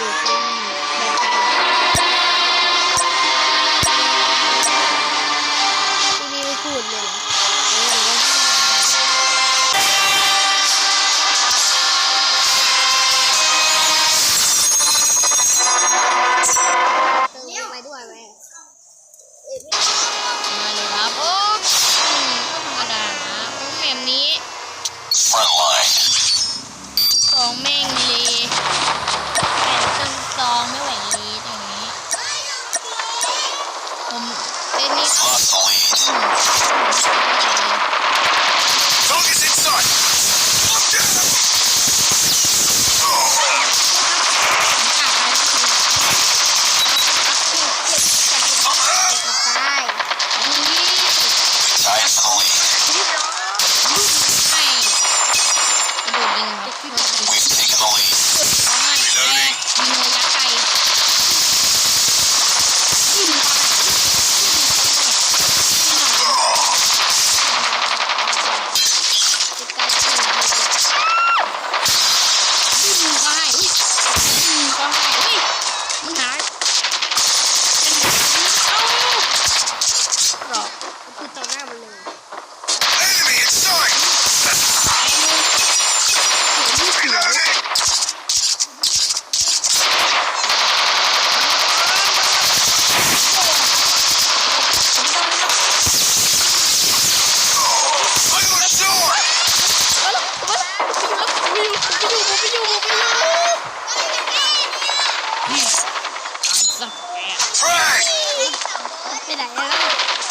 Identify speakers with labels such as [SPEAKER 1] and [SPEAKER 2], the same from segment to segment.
[SPEAKER 1] ดูเป็นรายการที่นี่ไม่พูดเลยเหรอเออก็เติมไปด้วยไหมเอ้ยไม่
[SPEAKER 2] มาเลยครับ โอ้อืมก็ธรรมดานะโอ้แบบนี้
[SPEAKER 3] Front line.
[SPEAKER 2] สองแม่ง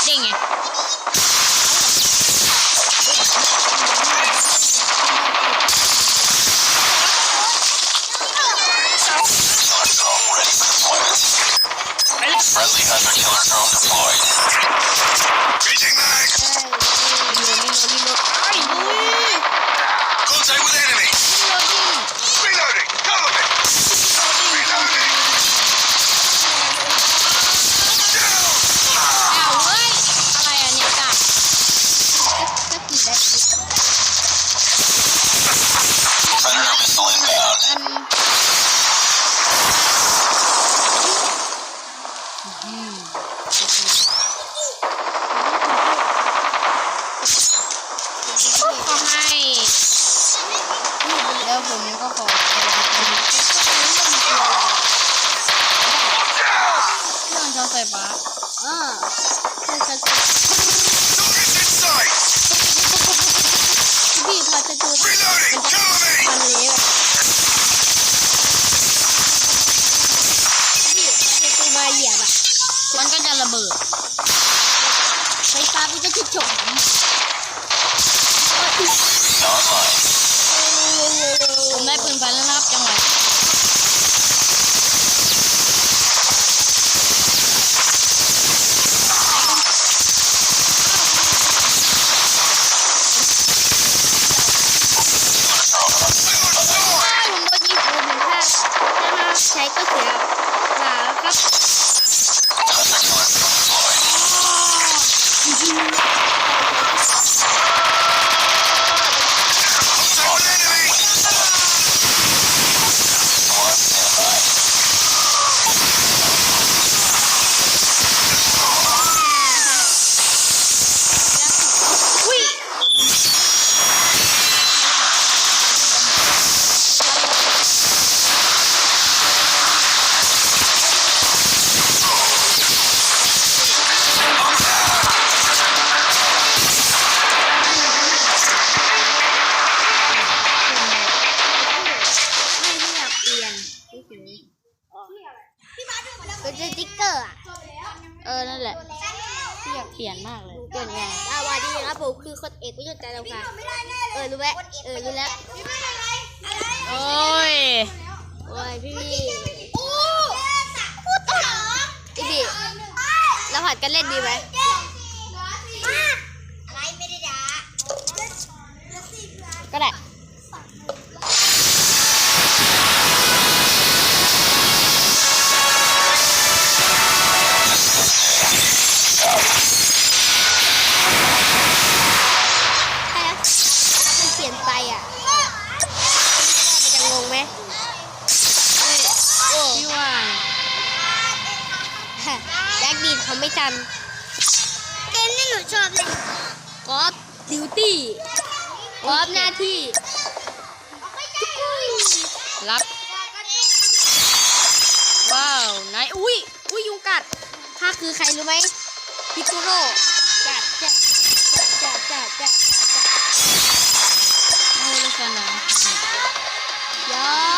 [SPEAKER 2] Dang it.
[SPEAKER 3] Friendly hunter killer drone deployed. Changing mag! Contact with enemy!
[SPEAKER 2] แล้วผมก็ขอเครื่องช็อตไฟฟ้า
[SPEAKER 1] อ่า มัน
[SPEAKER 2] ก็จะระเบิด
[SPEAKER 1] ไฟฟ้ามันก็จะจบ สติ๊กเกอร์อะ
[SPEAKER 2] เออ นั่นแหละที่อยากเปลี่ยนมากเลย
[SPEAKER 1] เปลี่ยนไงสวัสดีครับผมคือคนเอกประยุทธ์จันทร์โอชาเออ รู้ไหมเออ รู้แล้ว
[SPEAKER 2] โอ้ย
[SPEAKER 1] โอ้ย พี่พี่พี่พี่เราผัดกันเล่นดีไหม
[SPEAKER 2] ก็ได้
[SPEAKER 1] เขาไม่ทัน
[SPEAKER 4] เกมนี่หนูชอบเลย
[SPEAKER 1] กอล์ฟดิวตี้กอล์ฟหน้าที่
[SPEAKER 2] รับ ว้าวไหนอุ้ย อุ้ยยุงกัด
[SPEAKER 1] ข้าคือใครรู้ไหมพิกโกโร่จัดจัดจัดจัดจัดจัดจัดจัด
[SPEAKER 2] โอ้ลักษณะ
[SPEAKER 1] ยอ